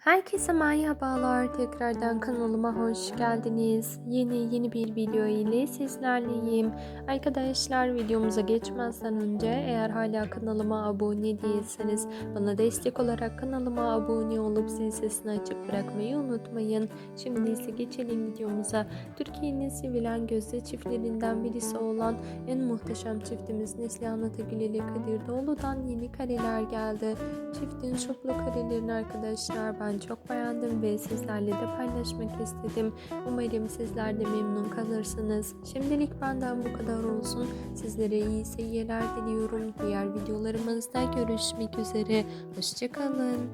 Herkese merhabalar. Tekrardan kanalıma hoş geldiniz. Yeni yeni bir video ile sizlerleyim. Arkadaşlar videomuza geçmezden önce eğer hala kanalıma abone değilseniz bana destek olarak kanalıma abone olup zil sesini açık bırakmayı unutmayın. Şimdi ise geçelim videomuza. Türkiye'nin sevilen gözde çiftlerinden birisi olan en muhteşem çiftimiz Neslihan Atagül ile Kadir Doğulu'dan yeni kareler geldi. Çiftin şoklu karelerini arkadaşlar ben çok beğendim ve sizlerle de paylaşmak istedim. Umarım sizler de memnun kalırsınız. Şimdilik benden bu kadar olsun. Sizlere iyi seyirler diliyorum. Diğer videolarımızda görüşmek üzere. Hoşçakalın.